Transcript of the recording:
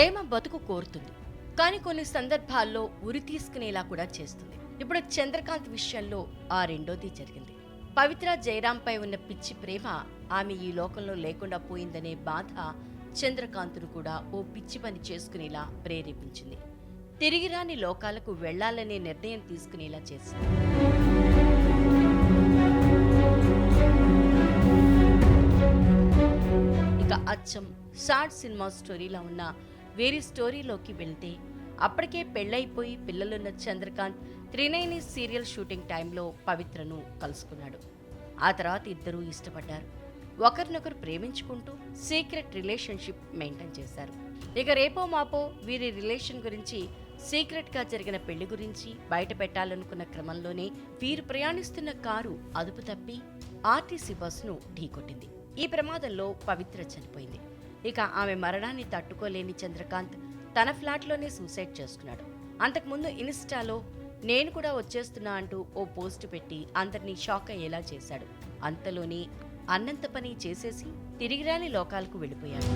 ప్రేమ బతుకు కోరుతుంది. కానీ కొన్ని సందర్భాల్లో ఉరి తీసుకునేలా కూడా చేస్తుంది. ఇప్పుడు చంద్రకాంత్ విషయంలో ఆ రెండోది జరిగింది. పవిత్ర జయరాంపై ఉన్న పిచ్చి ప్రేమ ఆమె ఈ లోకంలో లేకుండా పోయిందనే బాధ చంద్రకాంత్ను కూడా ఓ పిచ్చి పని చేసుకునేలా ప్రేరేపించింది. తిరిగి రాని లోకాలకు వెళ్ళాలనే నిర్ణయం తీసుకునేలా చేసింది. ఇక అచ్చం షార్ట్ సినిమా స్టోరీలో ఉన్న వేరే స్టోరీలోకి వెళ్తే అప్పటికే పెళ్ళైపోయి పిల్లలున్న చంద్రకాంత్ త్రినైని సీరియల్ షూటింగ్ టైంలో పవిత్రను కలుసుకున్నాడు. ఆ తర్వాత ఇద్దరూ ఇష్టపడ్డారు. ఒకరినొకరు ప్రేమించుకుంటూ సీక్రెట్ రిలేషన్షిప్ మెయింటైన్ చేశారు. ఇక రేపో మాపో వీరి రిలేషన్ గురించి సీక్రెట్గా జరిగిన పెళ్ళి గురించి బయట పెట్టాలనుకున్న క్రమంలోనే వీరు ప్రయాణిస్తున్న కారు అదుపు తప్పి ఆర్టీసీ బస్సును ఢీకొట్టింది. ఈ ప్రమాదంలో పవిత్ర చనిపోయింది. ఇక ఆమె మరణాన్ని తట్టుకోలేని చంద్రకాంత్ తన ఫ్లాట్లోనే సూసైడ్ చేసుకున్నాడు. అంతకుముందు ఇన్స్టాలో నేను కూడా వచ్చేస్తున్నా అంటూ ఓ పోస్ట్ పెట్టి అందరినీ షాక్ అయ్యేలా చేశాడు. అంతలోనే అన్నంత పని చేసేసి తిరిగిరాని లోకాలకు వెళ్ళిపోయాడు.